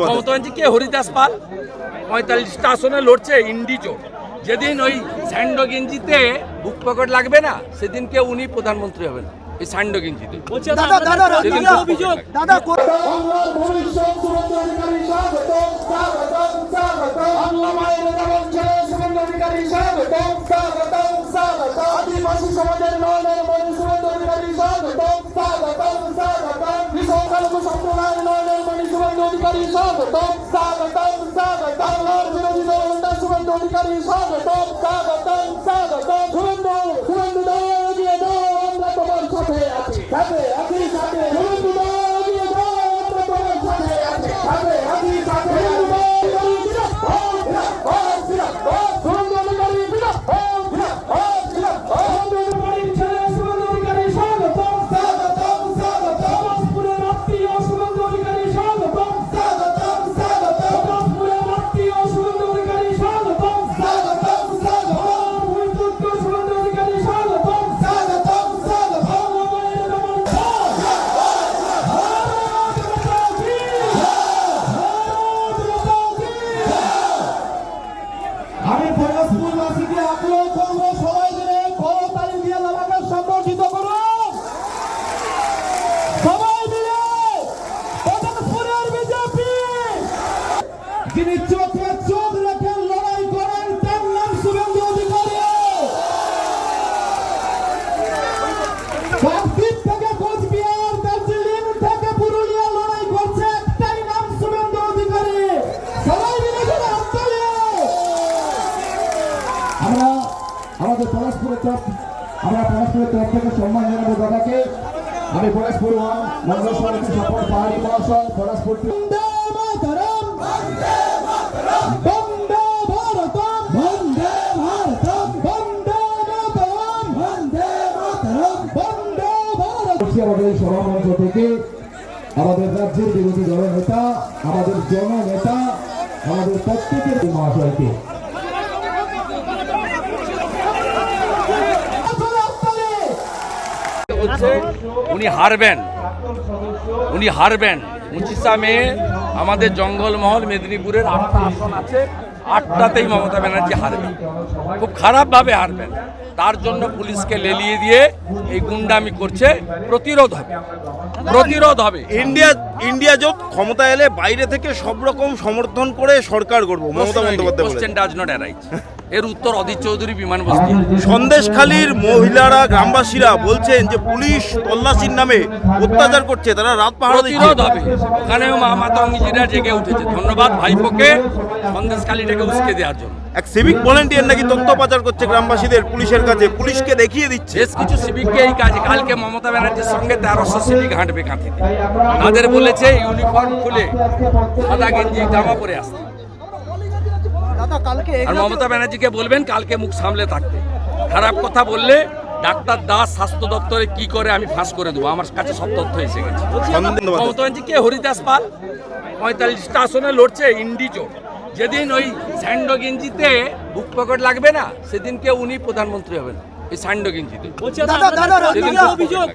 মমতা ব্যানার্জি কে? হরিদাস পাল? পঁয়তাল্লিশটা আসনে লড়ছে ইন্ডিজো যেদিন ওই স্যান্ডো গেঞ্জিতে বুক পকেট লাগবে না সেদিনকে উনি প্রধানমন্ত্রী হবেন এই স্যান্ডো গেঞ্জিতে। আদিবাসী সমাজের অধিকারী সম্প্রদায়ের নয়নের Don't stop, don't stop, don't stop, don't don't stop, don't don't stop, don't don't stop, don't don't stop, don't যিনি চোখে চোখ রেখে লড়াই করেন, তার নাম শুভেন্দু অধিকারী। থেকে কোচবিহার, দার্জিলিং থেকে পুরুলিয়া লড়াই করছে একটাই নাম শুভেন্দু অধিকারী। সবাই মিলে হাততালি আমরা আমাদের পলাশপুরের তরফ আমরা পলাশপুরের তরফ থেকে সম্মান জানাব দাদাকে। আমি পলাশপুর মন্ডল সমিতি সফল পাহাড়ি মহাশয়, পলাশপুর সভামঞ্চ থেকে আমাদের রাজ্যের বিরোধী দলের নেতা, আমাদের জননেতা, আমাদের প্রত্যেকের মহাশয়কে। উনি হারবেন। উনি হারবেন। পঁচিশা মে আমাদের জঙ্গলমহল মেদিনীপুরের আটটা আসন আছে। আটটাতেই মমতা ব্যানার্জি হারবেন খুব খারাপভাবে হারবেন তার জন্য পুলিশকে লেলিয়ে দিয়ে এই গুন্ডামি করছে প্রতিরোধ হবে। প্রতিরোধ হবে। ইন্ডিয়া ইন্ডিয়া জোট ক্ষমতা এলে বাইরে থেকে সব রকম সমর্থন করে সরকার করব Mamata Bandyopadhyay does not arise এর উত্তর অধীর চৌধুরী বিমান বস্তি। সন্দেশখালীর মহিলারা গ্রামবাসীরা বলছেন যে পুলিশ তল্লাশির নামে অত্যাচার করছে তারা রাত দিচ্ছে। প্রতিরোধ হবে। ওখানেও মা মাতঙ্গিরা জেগে উঠেছে। ধন্যবাদ ভাইপোকে সন্দেশকালীটাকে উস্কে দেওয়ার জন্য। এক সিভিক ভলেন্টিয়ার নাকি তথ্য পাচার করছে গ্রামবাসীদের পুলিশের কাছে পুলিশকে দেখিয়ে দিচ্ছে। বেশ কিছু সিভিককে এই কাজে কালকে মমতা ব্যানার্জির সঙ্গে তেরোশো সিভিক হাঁটবে কাঁথিতে। তাদের বলেছে ইউনিফর্ম খুলে সাদা গেঞ্জি জামা পরে আসতে। আর মমতা ব্যানার্জিকে বলবেন কালকে মুখ সামলে থাকতে খারাপ কথা বললে ডাক্তার দাস স্বাস্থ্য দপ্তরে কি করে আমি ফাঁস করে দেবো আমার কাছে সব তথ্য এসে গেছে মমতা ব্যানার্জি কে হরিদাস পাল পঁয়তাল্লিশটা আসনে লড়ছে ইন্ডিজো যেদিন ওই স্যান্ডো গেঞ্জিতে বুক পকেট লাগবে না সেদিনকে উনি প্রধানমন্ত্রী হবেন এই স্যান্ডো গেঞ্জিতে সেদিন অভিযোগ